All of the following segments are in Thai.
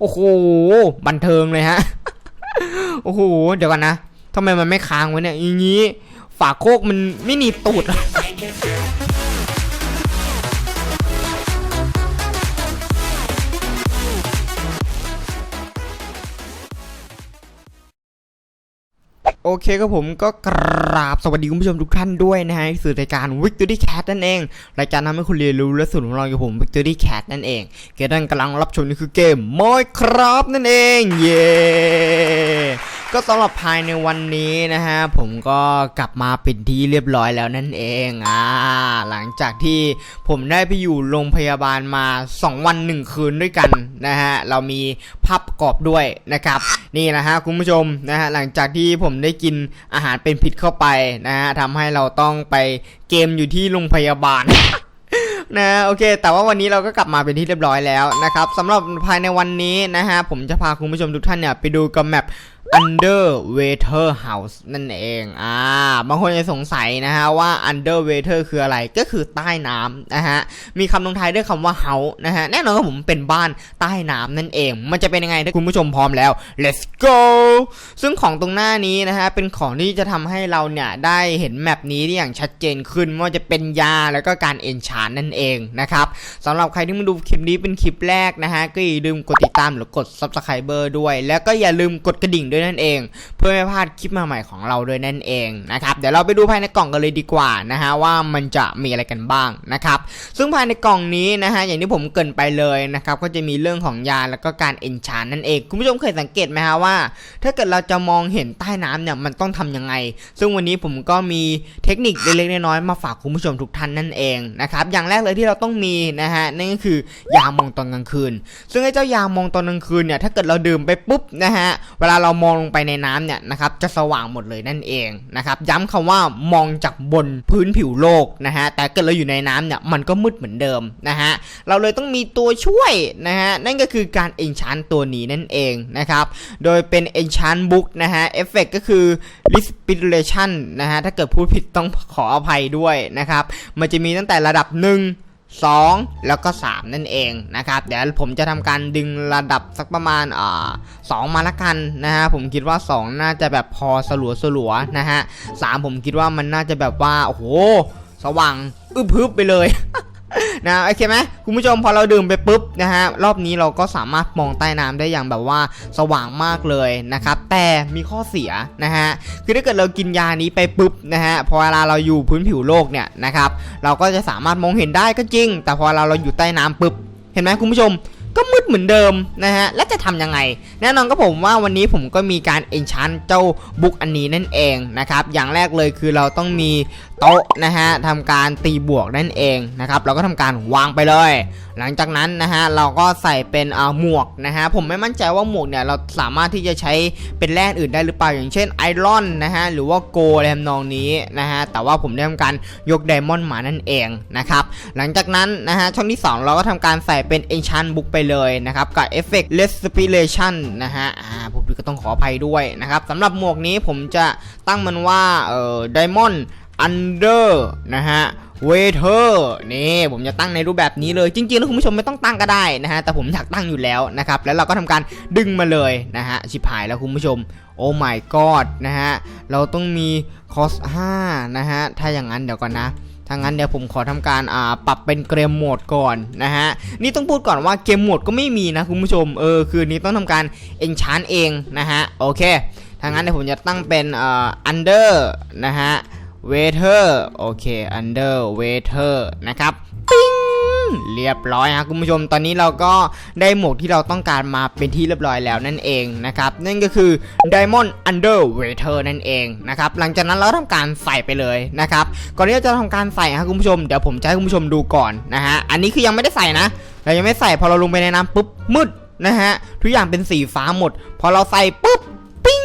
โอ้โห บันเทิงเลยฮะ โอ้โห เดี๋ยวกันนะทำไมมันไม่ค้างไว้เนี่ยอย่างนี้ ฝาโคกมันไม่หนีบตูด โอเคครับผมก็กราบสวัสดีคุณผู้ชมทุกท่านด้วยนะฮะสื่อรายการ Victory Cat นั่นเอง รายการทำให้คุณเรียนรู้และสนุกของเราอยู่ผม Victory Cat นั่นเองเกมนั้นกำลังรับชมนี่คือเกม m i n e c r a f นั่นเอง เย้ ก็สำหรับภายในวันนี้นะฮะผมก็กลับมาเป็นที่เรียบร้อยแล้วนั่นเองอ่าหลังจากที่ผมได้ไปอยู่โรงพยาบาลมา 2 วัน 1 คืนด้วยกันนะฮะเรามีภาพประกอบด้วยนะครับนี่นะฮะคุณผู้ชมนะฮะหลังจากที่ผมได้กินอาหารเป็นพิษเข้าไปนะฮะทำให้เราต้องไปเกมอยู่ที่โรงพยาบาลนะโอเค แต่ว่าวันนี้เราก็กลับมาเป็นที่เรียบร้อยแล้วนะครับสำหรับภายในวันนี้นะฮะผมจะพาคุณผู้ชมทุกท่านเนี่ยไปดูกับแมป Underwater House นั่นเอง อ่า บางคนจะสงสัยนะฮะว่า Underwater คืออะไร ก็คือใต้น้ำนะฮะ มีคำลงท้ายด้วยคำว่า house นะฮะ แน่นอนว่าผมเป็นบ้านใต้น้ำนั่นเอง มันจะเป็นยังไงถ้าคุณผู้ชมพร้อมแล้ว let's go ซึ่งของตรงหน้านี้นะฮะ เป็นของที่จะทำให้เราเนี่ย ได้เห็นแมปนี้ได้อย่างชัดเจนขึ้นไม่ว่าจะเป็นยาแล้วก็การเอนชานนั่นเองนะครับสำหรับใครที่มาดูคลิปนี้เป็นคลิปแรกนะฮะ ก็อย่าลืมกดติดตามหรือกด subscribe ด้วย แล้วก็อย่าลืมกดกระดิ่งด้วยนั่นเอง เพื่อไม่พลาดคลิปใหม่ๆของเราด้วยนั่นเองนะครับเดี๋ยวเราไปดูภายในกล่องกันเลยดีกว่านะฮะว่ามันจะมีอะไรกันบ้างนะครับซึ่งภายในกล่องนี้นะฮะอย่างที่ผมเกรินไปเลยนะครับก็จะมีเรื่องของยาแล้วก็การเอนชานนั่นเอง คุณผู้ชมเคยสังเกตไหมฮะว่า ถ้าเกิดเราจะมองเห็นใต้น้ำเนี่ยมันต้องทำยังไง ซึ่งวันนี้ผมก็มีเทคนิคเล็กๆน้อยๆมาฝากคุณผู้ชมทุกท่านนั่นเองนะครับอย่างแรกเลยที่เราต้องมีนะฮะนั่นก็คือยามองตอนกลางคืน ซึ่งไอ้เจ้ายามองตอนกลางคืนเนี่ยถ้าเกิดเราดื่มไปปุ๊บนะฮะเวลาเรามององลงไปในน้ำเนี่ยนะครับจะสว่างหมดเลยนั่นเองนะครับย้ำคำว่ามองจากบนพื้นผิวโลกนะฮะแต่เกิดเราอยู่ในน้ำเนี่ยมันก็มืดเหมือนเดิมนะฮะเราเลยต้องมีตัวช่วยนะฮะนั่นก็คือการ enchant ตัวนี้นั่นเองนะครับโดยเป็น enchant book นะฮะเอฟเฟกก็คือ respiration นะฮะถ้าเกิดพูดผิดต้องขออภัยด้วยนะครับมันจะมีตั้งแต่ระดับ1 2 แล้วก็ 3 นั่นเองนะครับเดี๋ยวผมจะทำการดึงระดับสักประมาณอ่าสองมาละกันนะฮะผมคิดว่า 2 น่าจะแบบพอสลัวสลัวนะฮะสามผมคิดว่ามันน่าจะแบบว่าโอ้โหสว่างอึบพึบไปเลย นะโอเคไหมคุณผู้ชมพอเราดื่มไปปุ๊บนะฮะรอบนี้เราก็สามารถมองใต้น้ำได้อย่างแบบว่าสว่างมากเลยนะครับแต่มีข้อเสียนะฮะคือถ้าเกิดเรากินยานี้ไปปุ๊บนะฮะพอเวลาเราอยู่พื้นผิวโลกเนี่ยนะครับเราก็จะสามารถมองเห็นได้ก็จริง แต่พอเราเราอยู่ใต้น้ำปุ๊บเห็นไหมคุณผู้ชมก็มืดเหมือนเดิมนะฮะ และจะทำยังไง แน่นอนก็ผมว่าวันนี้ผมก็มีการ enchant เจ้าบุ๊กอันนี้นั่นเองนะครับ อย่างแรกเลยคือเราต้องมี โต๊ะนะฮะทำการตีบวกนั่นเองนะครับเราก็ทำการวางไปเลย หลังจากนั้นนะฮะเราก็ใส่เป็นอ่าหมวกนะฮะผมไม่มั่นใจว่าหมวกเนี่ยเราสามารถที่จะใช้เป็นแร่อื่นได้หรือเปล่าอย่างเช่นไอรอนนะฮะหรือว่าโกอะไรทำนองนี้นะฮะแต่ว่าผมได้ทำการยกไดมอนด์มานั่นเองนะครับหลังจากนั้นนะฮะช่องที่ 2 เราก็ทำการใส่เป็น enchant book ไปเลยนะครับกับ effect respiration นนะฮะอ่าผมก็ต้องขออภัยด้วยนะครับสำหรับหมวกนี้ผมจะตั้งมันว่าเอ่อ diamond under นะฮะ waiter นี่ผมจะตั้งในรูปแบบนี้เลย จริงๆ แล้วคุณผู้ชมไม่ต้องตั้งก็ได้นะฮะ แต่ผมอยากตั้งอยู่แล้วนะครับ แล้วเราก็ทำการดึงมาเลยนะฮะ ชิบหายแล้วคุณผู้ชม โอ้ my god นะฮะ เราต้องมี cost 5นะฮะ ถ้าอย่างนั้นเดี๋ยวก่อนนะถ้างั้นเดี๋ยวผมขอทำการอ่าปรับเป็นเกมโหมดก่อนนะฮะนี่ต้องพูดก่อนว่าเกมโหมดก็ไม่มีนะคุณผู้ชมเออคืนนี้ต้องทำการ enchant เองนะฮะโอเคถ้างั้นเดี๋ยวผมจะตั้งเป็นอ่า under นะฮะ waiter โอเค under waiter นะครับปิ้งเรียบร้อยฮะคุณผู้ชมตอนนี้เราก็ได้หมวกที่เราต้องการมาเป็นที่เรียบร้อยแล้วนั่นเองนะครับนั่นก็คือ Diamond Underwater นั่นเองนะครับหลังจากนั้นเราทำการใส่ไปเลยนะครับก่อนที่เราจะทำการใส่ฮะคุณผู้ชมเดี๋ยวผมจะให้คุณผู้ชมดูก่อนนะฮะอันนี้คือยังไม่ได้ใส่นะ เรายังไม่ใส่พอเราลงไปในน้ำปุ๊บมืดนะฮะทุกอย่างเป็นสีฟ้าหมด พอเราใส่ปุ๊บปิ้ง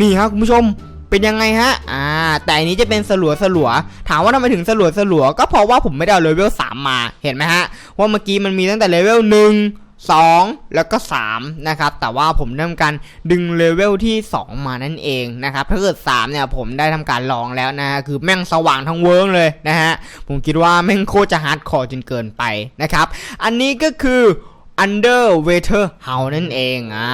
นี่ครับคุณผู้ชม เป็นยังไงฮะ อ่า แต่อันนี้จะเป็นสลัวสลัว ถามว่าทำไมถึงสลัวสลัว ก็เพราะว่าผมไม่ได้เลเวล3มา เห็นไหมฮะ ว่าเมื่อกี้มันมีตั้งแต่เลเวล1 2แล้วก็3นะครับ แต่ว่าผมได้ทำการดึงเลเวลที่2มานั่นเองนะครับ ถ้าเกิด3เนี่ยผมได้ทำการลองแล้วนะฮะ คือแม่งสว่างทั้งเวิร์งเลยนะฮะ ผมคิดว่าแม่งโคตรจะฮาร์ดคอร์จนเกินไปนะครับ อันนี้ก็คือ Under Water House นั่นเองอ่า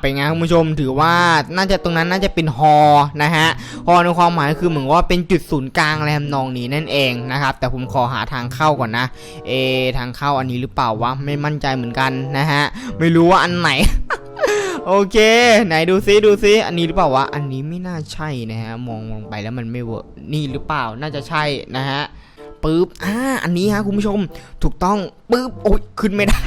เป็นไงคุณผู้ชมถือว่าน่าจะตรงนั้นน่าจะเป็นฮอนะฮะฮอในความหมายคือเหมือนว่าเป็นจุดศูนย์กลางอะไรทำนองนี้นั่นเองนะครับแต่ผมขอหาทางเข้าก่อนนะเอทางเข้าอันนี้หรือเปล่าวะไม่มั่นใจเหมือนกันนะฮะไม่รู้ว่าอันไหนโอเค ไหนดูซิดูซิอันนี้หรือเปล่าวะอันนี้ไม่น่าใช่นะฮะมองลงไปแล้วมันไม่เวิร์กนี่หรือเปล่าน่าจะใช่นะฮะปึ๊บอ่าอันนี้ฮะคุณผู้ชมถูกต้องปึ๊บโอ้ยขึ้นไม่ได้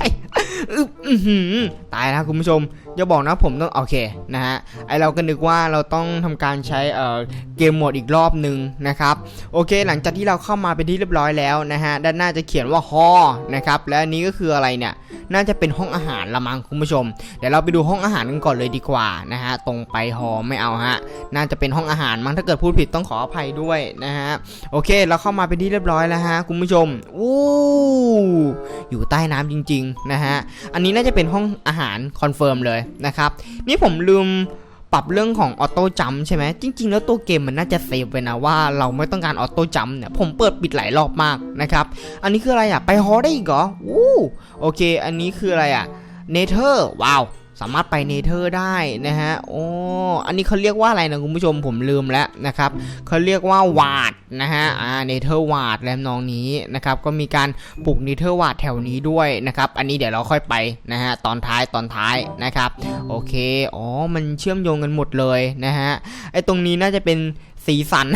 ตายแล้วคุณผู้ชมอย่าบอกนะผมต้องโอเคนะฮะไอเราก็นึกว่าเราต้องทำการใช้เอ่อเกมโหมดอีกรอบหนึ่งนะครับโอเค หลังจากที่เราเข้ามาเป็นที่เรียบร้อยแล้วนะฮะด้านหน้าจะเขียนว่าฮอนะครับและนี้ก็คืออะไรเนี่ย น่าจะเป็นห้องอาหารละมั้งคุณผู้ชม เดี๋ยวเราไปดูห้องอาหารกันก่อนเลยดีกว่านะฮะตรงไปหอไม่เอาฮะน่าจะเป็นห้องอาหารมั้งถ้าเกิดพูดผิดต้องขออภัยด้วยนะฮะโอเคเราเข้ามาเป็นที่เรียบร้อยแล้วฮะคุณผู้ชมอู้อยู่ใต้น้ำจริง ๆ นะฮะอันนี้น่าจะเป็นห้องอาหารคอนเฟิร์มเลยนะครับนี่ผมลืม รับเรื่องของออโต้จัมใช่ไหมจริง ๆ แล้วตัวเกมมันน่าจะเซฟไว้นะว่าเราไม่ต้องการออโต้จัมเนี่ยผมเปิดปิดหลายรอบมากนะครับ อันนี้คืออะไรอะไปฮอได้อีกเหรออู้โอเค อันนี้คืออะไรอะเนเธอร์ว้าว สามารถไปเนเธอร์ได้นะฮะโอ้อันนี้เขาเรียกว่าอะไรนะคุณผู้ชมผมลืมแล้วนะครับเขาเรียกว่าวาดนะฮะอ่าเนเธอร์วาดแลมนองนี้นะครับก็มีการปลูกเนเธอร์วาดแถวนี้ด้วยนะครับอันนี้เดี๋ยวเราค่อยไปนะฮะตอนท้ายตอนท้ายนะครับโอเคอ๋อมันเชื่อมโยงกันหมดเลยนะฮะไอตรงนี้น่าจะเป็นสีสัน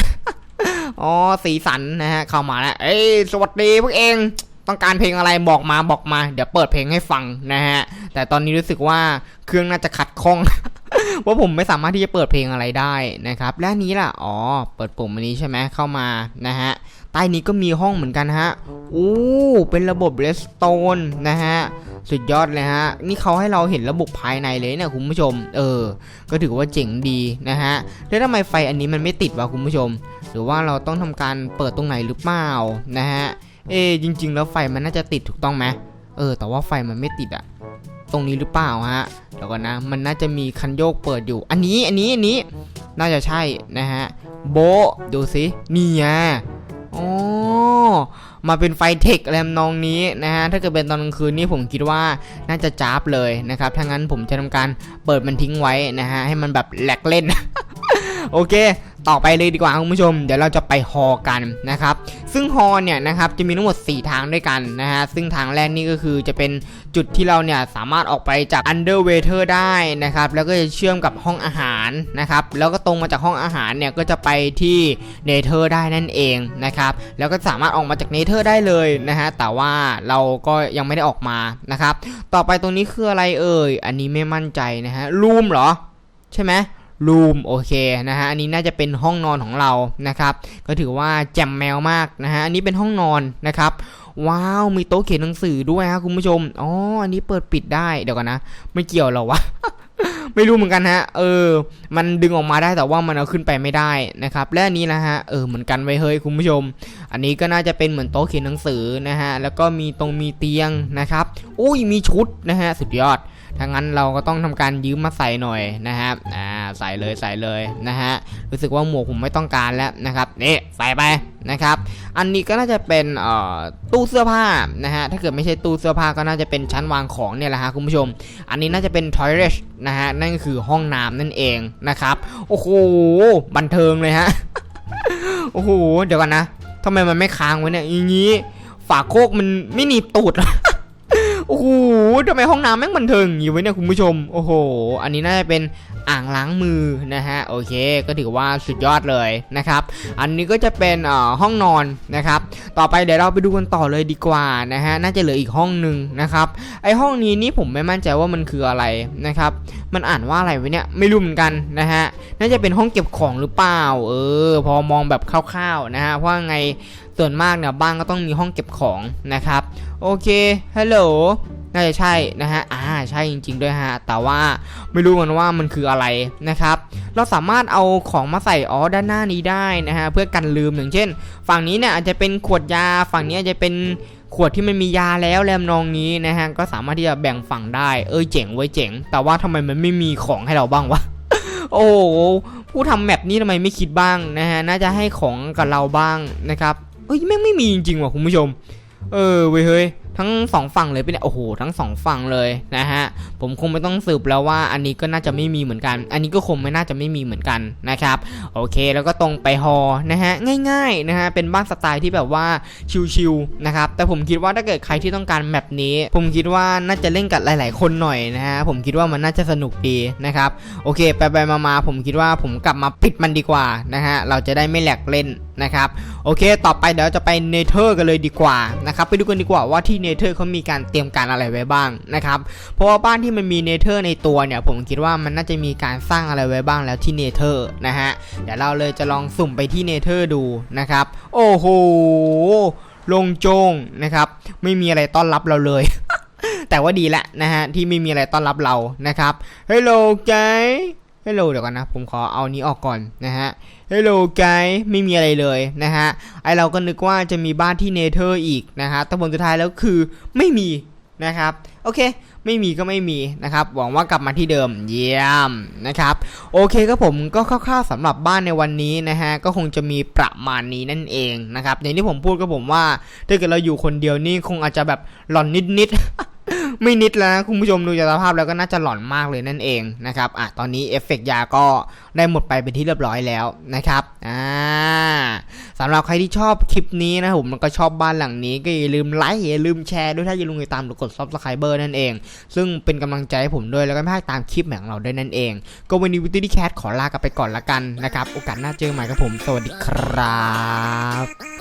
อ๋อสีสันนะฮะเข้ามาแล้วเอ้ยสวัสดีพวกเอง ต้องการเพลงอะไรบอกมาบอกมา เดี๋ยวเปิดเพลงให้ฟังนะฮะ แต่ตอนนี้รู้สึกว่าเครื่องน่าจะขัดข้อง ว่าผมไม่สามารถที่จะเปิดเพลงอะไรได้นะครับ และนนี้ล่ะ อ๋อ เปิดปุ่มอันนี้ใช่ไหมเข้ามานะฮะ ใต้นี้ก็มีห้องเหมือนกันฮะอู้เป็นระบบเรสโตนนะฮะ สุดยอดเลยฮะ นี่เขาให้เราเห็นระบบภายในเลยเนี่ยคุณผู้ชม เออ ก็ถือว่าเจ๋งดีนะฮะ แล้วทำไมไฟอันนี้มันไม่ติดวะคุณผู้ชม หรือว่าเราต้องทำการเปิดตรงไหนหรือเปล่านะฮะ เอะจริง ๆ แล้วไฟมันน่าจะติดถูกต้องไหมเออ แต่ว่าไฟมันไม่ติดอะตรงนี้หรือเปล่าฮะเดี๋ยวก่อนนะ มันน่าจะมีคันโยกเปิดอยู่ อันนี้อันนี้อันนี้ น่าจะใช่นะฮะโบดูสินี่ไงอ๋อมาเป็นไฟเทคอะไรทำนองนี้นะฮะ ถ้าเกิดเป็นตอนกลางคืนนี่ผมคิดว่าน่าจะจ้าบเลยนะครับถ้างั้นผมจะทำการเปิดมันทิ้งไว้นะฮะ ให้มันแบบแหลกเล่น โอเค ต่อไปเลยดีกว่าคุณผู้ชม เดี๋ยวเราจะไปฮอกันนะครับ ซึ่งฮอเนี่ยนะครับจะมีทั้งหมด 4 ทางด้วยกันนะฮะซึ่งทางแรกนี่ก็คือจะเป็นจุดที่เราเนี่ยสามารถออกไปจาก Underwater ได้นะครับแล้วก็จะเชื่อมกับห้องอาหารนะครับแล้วก็ตรงมาจากห้องอาหารเนี่ยก็จะไปที่ Nether ได้นั่นเองนะครับแล้วก็สามารถออกมาจาก Nether ได้เลยนะฮะแต่ว่าเราก็ยังไม่ได้ออกมานะครับต่อไปตรงนี้คืออะไรเอ่ยอันนี้ไม่มั่นใจนะฮะรูมเหรอ ใช่ไหม รูมโอเคนะฮะอันนี้น่าจะเป็นห้องนอนของเรานะครับก็ถือว่าแจ่มแมวมากนะฮะอันนี้เป็นห้องนอนนะครับว้าวมีโต๊ะเขียนหนังสือด้วยฮะคุณผู้ชมอ๋ออันนี้เปิดปิดได้เดี๋ยวกันนะ ไม่เกี่ยวหรอวะไม่รู้เหมือนกันฮะ เออ มันดึงออกมาได้แต่ว่ามันเอาขึ้นไปไม่ได้นะครับ และอันนี้นะฮะ เออ เหมือนกันไว้เฮ้ยคุณผู้ชม อันนี้ก็น่าจะเป็นเหมือนโต๊ะเขียนหนังสือนะฮะ แล้วก็มีตรงมีเตียงนะครับ อุ้ย มีชุดนะฮะ สุดยอด ถ้างั้นเราก็ต้องทำการยืมมาใส่หน่อยนะครับ อ่า ใส่เลยใส่เลยนะฮะรู้สึกว่าหมวกผมไม่ต้องการแล้วนะครับนี่ใส่ไปนะครับ อันนี้ก็น่าจะเป็นเอ่อตู้เสื้อผ้านะฮะถ้าเกิดไม่ใช่ตู้เสื้อผ้าก็น่าจะเป็นชั้นวางของเนี่ยแหละฮะคุณผู้ชม อันนี้น่าจะเป็น toilet นะฮะนั่นก็คือห้องน้ำนั่นเองนะครับ โอ้โหบันเทิงเลยฮะโอ้โหเดี๋ยวกันนะทำไมมันไม่ค้างไว้เนี่ยอย่างนี้ฝาโคกมันไม่หนีบตูด โอ้โหทำไมห้องน้ำแม่งบันเทิงอยู่ไว้เนี่ยคุณผู้ชม โอ้โห อันนี้น่าจะเป็นอ่างล้างมือนะฮะ โอเค ก็ถือว่าสุดยอดเลยนะครับ อันนี้ก็จะเป็นอ่อห้องนอนนะครับ ต่อไปเดี๋ยวเราไปดูกันต่อเลยดีกว่านะฮะ น่าจะเหลืออีกห้องหนึ่งนะครับ ไอห้องนี้นี่ผมไม่มั่นใจว่ามันคืออะไรนะครับ มันอ่านว่าอะไรไวะเนี่ย ไม่รู้เหมือนกันนะฮะ น่าจะเป็นห้องเก็บของหรือเปล่า เออ พอมองแบบคร่าวๆนะฮะ เพราะว่าไงส่วนมากเนี่ยบ้านก็ต้องมีห้องเก็บของนะครับโอเคฮัลโหลน่าจะใช่นะฮะอ่าใช่จริง ๆ ด้วยฮะ แต่ว่าไม่รู้เหมือนว่ามันคืออะไรนะครับ เราสามารถเอาของมาใส่อ๋อด้านหน้านี้ได้นะฮะ เพื่อกันลืมอย่างเช่น ฝั่งนี้เนี่ยอาจจะเป็นขวดยา ฝั่งนี้อาจจะเป็นขวดที่มันมียาแล้วแรมนองนี้นะฮะ ก็สามารถที่จะแบ่งฝั่งได้ เออเจ๋งไว้ยเจ๋ง แต่ว่าทำไมมันไม่มีของให้เราบ้างวะ โอ้ผู้ทำแมปนี้ทำไมไม่คิดบ้างนะฮะ น่าจะให้ของกับเราบ้างนะครับ อ้ยแม่งไม่มีจริงๆว่ะคุณผู้ชม เออเว้ยเฮ้ยทั้งสองฝั่งเลยเป็นยโอ้โหทั้งสองฝั่งเลยนะฮะผมคงไม่ต้องสืบแล้วว่าอันนี้ก็น่าจะไม่มีเหมือนกัน อันนี้ก็คงไม่น่าจะไม่มีเหมือนกันนะครับโอเคแล้วก็ตรงไปฮอนะฮะง่ายๆนะฮะเป็นบ้านสไตล์ที่แบบว่าชิลๆนะครับแต่ผมคิดว่าถ้าเกิดใครที่ต้องการแบบนี้ ผมคิดว่าน่าจะเล่นกับหลาย ๆ คนหน่อยนะฮะผมคิดว่ามันน่าจะสนุกดีนะครับโอเคไปๆมาๆผมคิดว่าผมกลับมาปิดมันดีกว่านะฮะเราจะได้ไม่แหลกเล่นนะครับโอเค ต่อไปเดี๋ยวจะไปเนเธอร์กันเลยดีกว่านะครับไปดูกันดีกว่าว่าที่เนเธอร์เขามีการเตรียมการอะไรไว้บ้างนะครับเพราะว่าบ้านที่มันมีเนเธอร์ในตัวเนี่ยผมคิดว่ามันน่าจะมีการสร้างอะไรไว้บ้างแล้วที่เนเธอร์นะฮะเดี๋ยวเราเลยจะลองสุ่มไปที่เนเธอร์ดูนะครับโอ้โหลงโจงนะครับไม่มีอะไรต้อนรับเราเลย แต่ว่าดีละนะฮะที่ไม่มีอะไรต้อนรับเรานะครับเฮลโลเจ Hello guy Hello เดี๋ยวกันนะ ผมขอเอานี้ออกก่อนนะฮะ Hello guy ไม่มีอะไรเลยนะฮะ ไอเราก็นึกว่าจะมีบ้านที่เนเธอร์อีกนะฮะแต่ผลสุดท้ายแล้วคือไม่มีนะครับ โอเค ไม่มีก็ไม่มีนะครับ หวังว่ากลับมาที่เดิม เยี่ยมนะครับ โอเคครับผมก็คร่าวๆสำหรับบ้านในวันนี้นะฮะ ก็คงจะมีประมาณนี้นั่นเองนะครับ อย่างที่ผมพูดก็ผมว่า ถ้าเกิดเราอยู่คนเดียวนี่คงอาจจะแบบหลอนนิดๆ ไม่นิดแล้วคุณผู้ชมดูจากสภาพแล้วก็น่าจะหลอนมากเลยนั่นเองนะครับอะตอนนี้เอฟเฟกต์ยาก็ได้หมดไปเป็นที่เรียบร้อยแล้วนะครับอ่าสำหรับใครที่ชอบคลิปนี้นะผมมันก็ชอบบ้านหลังนี้ก็อย่าลืมไลค์อย่าลืมแชร์ด้วยถ้าอย่าลืมติดตามหรือกดซับสไครเบอร์นั่นเอง ซึ่งเป็นกำลังใจให้ผมด้วยแล้วก็ไม่พลาดตามคลิปของเราด้วยนั่นเอง ก็วันนี้วิตตี้แคทขอลากันไปก่อนละกันนะครับโอกาสหน้าเจอใหม่ครับผม สวัสดีครับ